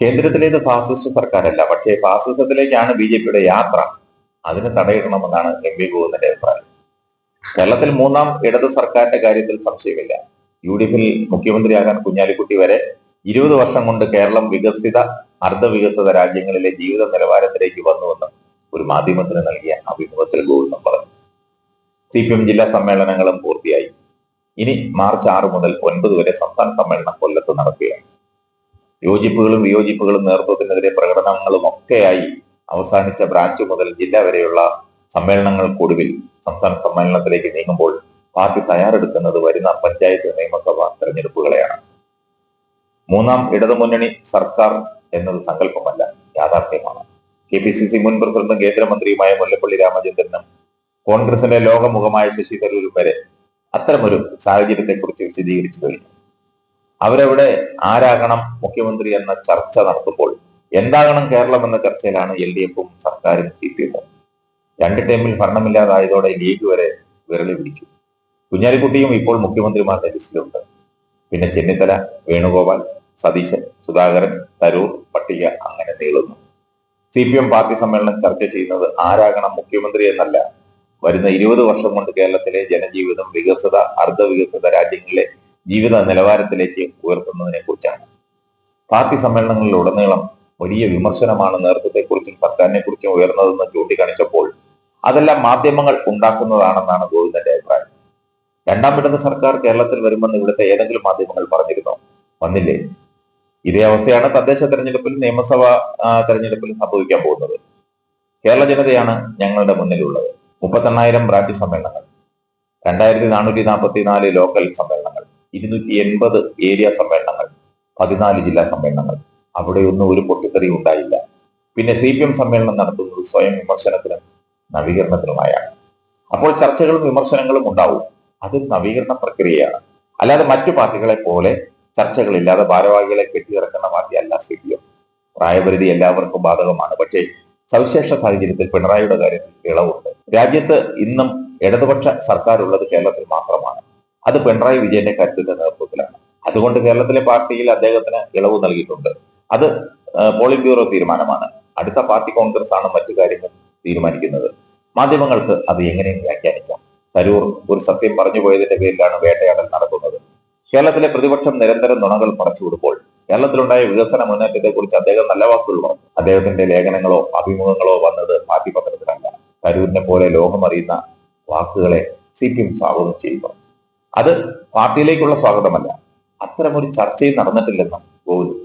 കേന്ദ്രത്തിലേത് fascist സർക്കാരല്ല പക്ഷേ ഫാസിസത്തിലേക്കാണ് B J പിയുടെ യാത്ര. അതിന് തടയിടണമെന്നാണ് എം വി ഗോവിന്ദന്റെ അഭിപ്രായം. കേരളത്തിൽ മൂന്നാം ഇടത് സർക്കാരിന്റെ കാര്യത്തിൽ സംശയമില്ല. യു ഡി എഫിൽ മുഖ്യമന്ത്രിയാകാൻ കുഞ്ഞാലിക്കുട്ടി വരെ ഇരുപത് വർഷം കൊണ്ട് കേരളം വികസിത അർദ്ധവികസിത രാജ്യങ്ങളിലെ ജീവിത നിലവാരത്തിലേക്ക് വന്നുവെന്ന് ഒരു മാധ്യമത്തിന് നൽകിയ അഭിമുഖത്തിൽ ഗോവിന്ദൻ പറഞ്ഞു. സി പി എം ജില്ലാ സമ്മേളനങ്ങളും പൂർത്തിയായി. ഇനി മാർച്ച് ആറ് മുതൽ ഒൻപത് വരെ സംസ്ഥാന സമ്മേളനം കൊല്ലത്ത് നടക്കുകയാണ്. യോജിപ്പുകളും വിയോജിപ്പുകളും നേതൃത്വത്തിനെതിരെ പ്രകടനങ്ങളും ഒക്കെയായി അവസാനിച്ച ബ്രാഞ്ച് മുതൽ ജില്ല വരെയുള്ള സമ്മേളനങ്ങൾക്കൊടുവിൽ സംസ്ഥാന സമ്മേളനത്തിലേക്ക് നീങ്ങുമ്പോൾ പാർട്ടി തയ്യാറെടുക്കുന്നത് വരുന്ന പഞ്ചായത്ത് നിയമസഭാ തെരഞ്ഞെടുപ്പുകളെയാണ്. മൂന്നാം ഇടതുമുന്നണി സർക്കാർ എന്നത് സങ്കല്പമല്ല യാഥാർത്ഥ്യമാണ്. കെ പി സി സി മുൻ പ്രസിഡന്റും കേന്ദ്രമന്ത്രിയുമായ മുല്ലപ്പള്ളി രാമചന്ദ്രനും കോൺഗ്രസിന്റെ ലോകമുഖമായ ശശി തരൂരും വരെ അത്തരമൊരു സാഹചര്യത്തെക്കുറിച്ച് വിശദീകരിച്ചു കഴിഞ്ഞു. അവരവിടെ ആരാകണം മുഖ്യമന്ത്രി എന്ന ചർച്ച നടത്തുമ്പോൾ എന്താകണം കേരളം എന്ന ചർച്ചയിലാണ് എൽ ഡി എഫും സർക്കാരും സി പി എമ്മും. രണ്ട് ടൈമിൽ ഭരണമില്ലാതായതോടെ ലീഗ് വരെ വിരളി പിടിച്ചു. കുഞ്ഞാലിക്കുട്ടിയും ഇപ്പോൾ മുഖ്യമന്ത്രിമാരുടെ ലിസ്റ്റിലുണ്ട്. പിന്നെ ചെന്നിത്തല വേണുഗോപാൽ സതീശൻ സുധാകരൻ തരൂർ പട്ടിക അങ്ങനെ നീളുന്നു. സി പി എം പാർട്ടി സമ്മേളനം ചർച്ച ചെയ്യുന്നത് ആരാകണം മുഖ്യമന്ത്രി എന്നല്ല. വരുന്ന ഇരുപത് വർഷം കൊണ്ട് കേരളത്തിലെ ജനജീവിതം വികസിത അർദ്ധവികസിത രാജ്യങ്ങളിലെ ജീവിത നിലവാരത്തിലേക്ക് ഉയർത്തുന്നതിനെ കുറിച്ചാണ്. പാർട്ടി സമ്മേളനങ്ങളിലുടനീളം വലിയ വിമർശനമാണ് നേതൃത്വത്തെക്കുറിച്ചും സർക്കാരിനെ കുറിച്ചും ഉയർന്നതെന്ന് ചൂണ്ടിക്കാണിച്ചപ്പോൾ അതെല്ലാം മാധ്യമങ്ങൾ ഉണ്ടാക്കുന്നതാണെന്നാണ് ഗോവിന്ദന്റെ അഭിപ്രായം. രണ്ടാം ഇടത് സർക്കാർ കേരളത്തിൽ വരുമെന്ന് ഇവിടുത്തെ ഏതെങ്കിലും മാധ്യമങ്ങൾ പറഞ്ഞിരുന്നോ? വന്നില്ലേ? ഇതേ അവസ്ഥയാണ് തദ്ദേശ തെരഞ്ഞെടുപ്പിലും നിയമസഭാ തെരഞ്ഞെടുപ്പിലും സംഭവിക്കാൻ പോകുന്നത്. കേരള ജനതയാണ് ഞങ്ങളുടെ മുന്നിലുള്ളത്. മുപ്പത്തെണ്ണായിരം ബ്രാഞ്ച് സമ്മേളനങ്ങൾ രണ്ടായിരത്തി നാനൂറ്റി നാൽപ്പത്തി നാല് ലോക്കൽ സമ്മേളനങ്ങൾ ഇരുന്നൂറ്റി എൺപത് ഏരിയ സമ്മേളനങ്ങൾ പതിനാല് ജില്ലാ സമ്മേളനങ്ങൾ. അവിടെയൊന്നും ഒരു പൊട്ടിത്തെറി ഉണ്ടായില്ല. പിന്നെ സി പി എം സമ്മേളനം നടത്തുന്നത് സ്വയം വിമർശനത്തിനും നവീകരണത്തിനുമായാണ്. അപ്പോൾ ചർച്ചകളും വിമർശനങ്ങളും ഉണ്ടാവും. അത് നവീകരണ പ്രക്രിയയാണ്. അല്ലാതെ മറ്റു പാർട്ടികളെ പോലെ ചർച്ചകളില്ലാതെ ഭാരവാഹികളെ കെട്ടിയിറക്കുന്ന പാർട്ടിയല്ല സി പി എം. പ്രായപരിധി എല്ലാവർക്കും ബാധകമാണ്. പക്ഷേ സവിശേഷ സാഹചര്യത്തിൽ പിണറായിയുടെ കാര്യത്തിൽ ഇളവുണ്ട്. രാജ്യത്ത് ഇന്നും ഇടതുപക്ഷ സർക്കാർ ഉള്ളത് കേരളത്തിൽ മാത്രമാണ്. അത് പിണറായി വിജയന്റെ കരുത്തിന്റെ നേതൃത്വത്തിലാണ്. അതുകൊണ്ട് കേരളത്തിലെ പാർട്ടിയിൽ അദ്ദേഹത്തിന് ഇളവ് നൽകിയിട്ടുണ്ട്. അത് പോളിംഗ് ബ്യൂറോ തീരുമാനമാണ്. അടുത്ത പാർട്ടി കോൺഗ്രസ് ആണ് മറ്റു കാര്യങ്ങൾ തീരുമാനിക്കുന്നത്. മാധ്യമങ്ങൾക്ക് അത് എങ്ങനെയും വ്യാഖ്യാനിക്കാം. തരൂർ ഒരു സത്യം പറഞ്ഞു പോയതിന്റെ പേരിലാണ് വേട്ടയാടൽ നടക്കുന്നത്. കേരളത്തിലെ പ്രതിപക്ഷം നിരന്തരം നുണകൾ പറിച്ചു കൊടുപ്പോൾ കേരളത്തിലുണ്ടായ വികസന മുന്നേറ്റത്തെ കുറിച്ച് അദ്ദേഹം നല്ല വാക്കുകൾ പറഞ്ഞു. അദ്ദേഹത്തിന്റെ ലേഖനങ്ങളോ അഭിമുഖങ്ങളോ വന്നത് പാർട്ടി പത്രത്തിലല്ല. തരൂരിനെ പോലെ ലോകമറിയുന്ന വാക്കുകളെ സി പി എം സ്വാഗതം ചെയ്യുന്നു. അത് പാർട്ടിയിലേക്കുള്ള സ്വാഗതമല്ല. അത്തരമൊരു ചർച്ചയും നടന്നിട്ടില്ലെന്നും ചൂണ്ടിക്കാട്ടി